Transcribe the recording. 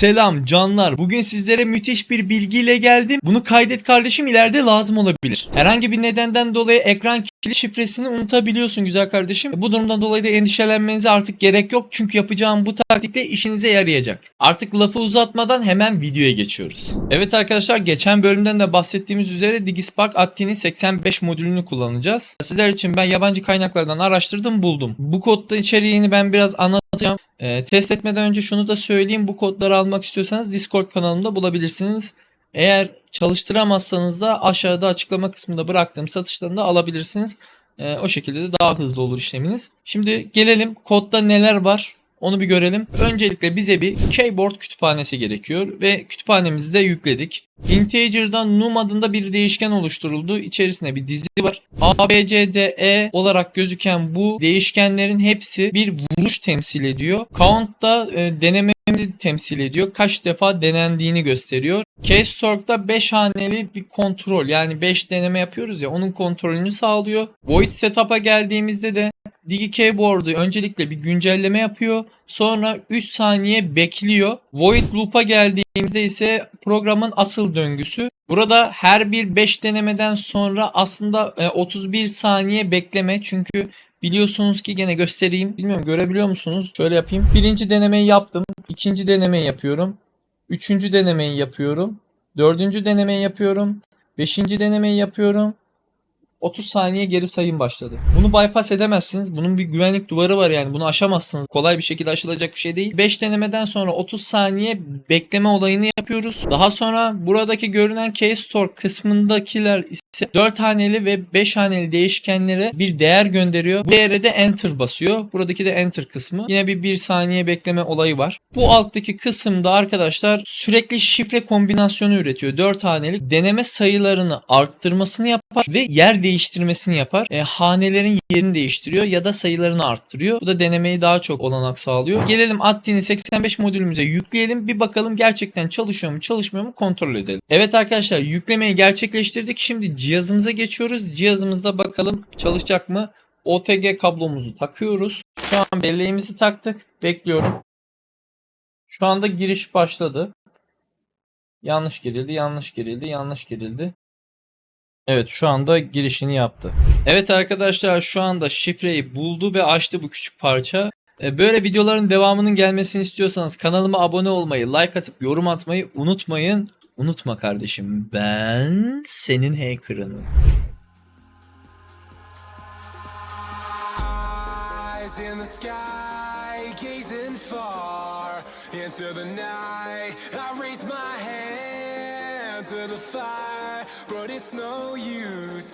Selam canlar. Bugün sizlere müthiş bir bilgiyle geldim. Bunu kaydet kardeşim ileride lazım olabilir. Herhangi bir nedenden dolayı ekran kilit şifresini unutabiliyorsun güzel kardeşim. Bu durumdan dolayı da endişelenmenize artık gerek yok. Çünkü yapacağım bu taktikte işinize yarayacak. Artık lafı uzatmadan hemen videoya geçiyoruz. Evet arkadaşlar geçen bölümden de bahsettiğimiz üzere DigiSpark Atti'nin 85 modülünü kullanacağız. Sizler için ben yabancı kaynaklardan araştırdım buldum. Bu kodda içeriğini ben biraz anlatacağım. Ee, test etmeden önce şunu da söyleyeyim. Bu kodları almak istiyorsanız Discord kanalımda bulabilirsiniz. Eğer çalıştıramazsanız da aşağıda açıklama kısmında bıraktığım satıştan da alabilirsiniz. Ee, o şekilde de daha hızlı olur işleminiz. Şimdi gelelim kodda neler var onu bir görelim. Öncelikle bize bir keyboard kütüphanesi gerekiyor ve kütüphanemizi de yükledik. Integer'dan num adında bir değişken oluşturuldu. İçerisinde bir dizi var. A, B, C, D, E olarak gözüken bu değişkenlerin hepsi bir vuruş temsil ediyor. Count da e, denememizi temsil ediyor. Kaç defa denendiğini gösteriyor. Keystork'ta 5 haneli bir kontrol yani 5 deneme yapıyoruz ya onun kontrolünü sağlıyor. Void Setup'a geldiğimizde de Digi Keyboard'u öncelikle bir güncelleme yapıyor. Sonra 3 saniye bekliyor. Void Loop'a geldiğimizde ise programın asıl döngüsü. Burada her bir 5 denemeden sonra aslında e, 31 saniye bekleme. Çünkü biliyorsunuz ki gene göstereyim. Bilmiyorum görebiliyor musunuz? Şöyle yapayım. Birinci denemeyi yaptım. ikinci denemeyi yapıyorum. Üçüncü denemeyi yapıyorum. Dördüncü denemeyi yapıyorum. Beşinci denemeyi yapıyorum. 30 saniye geri sayım başladı. Bunu bypass edemezsiniz. Bunun bir güvenlik duvarı var yani. Bunu aşamazsınız. Kolay bir şekilde aşılacak bir şey değil. 5 denemeden sonra 30 saniye bekleme olayını yapıyoruz. Daha sonra buradaki görünen Keystore kısmındakiler ise 4 haneli ve 5 haneli değişkenlere bir değer gönderiyor. Bu değere de enter basıyor. Buradaki de enter kısmı. Yine bir 1 saniye bekleme olayı var. Bu alttaki kısımda arkadaşlar sürekli şifre kombinasyonu üretiyor. 4 hanelik deneme sayılarını arttırmasını yapar ve yer değiştirmesini yapar. E, hanelerin yerini değiştiriyor ya da sayılarını arttırıyor. Bu da denemeyi daha çok olanak sağlıyor. Gelelim Atti'ni 85 modülümüze yükleyelim. Bir bakalım gerçekten çalışıyor mu çalışmıyor mu kontrol edelim. Evet arkadaşlar yüklemeyi gerçekleştirdik. Şimdi cihazımıza geçiyoruz. Cihazımızda bakalım çalışacak mı? OTG kablomuzu takıyoruz. Şu an belleğimizi taktık. Bekliyorum. Şu anda giriş başladı. Yanlış girildi, yanlış girildi, yanlış girildi. Evet şu anda girişini yaptı. Evet arkadaşlar şu anda şifreyi buldu ve açtı bu küçük parça. E, Böyle videoların devamının gelmesini istiyorsanız kanalıma abone olmayı, like atıp yorum atmayı unutmayın. Unutma kardeşim ben senin hacker'ınım. İn the sky, gazing far into the night. I raise my hand to the fire, but it's no use.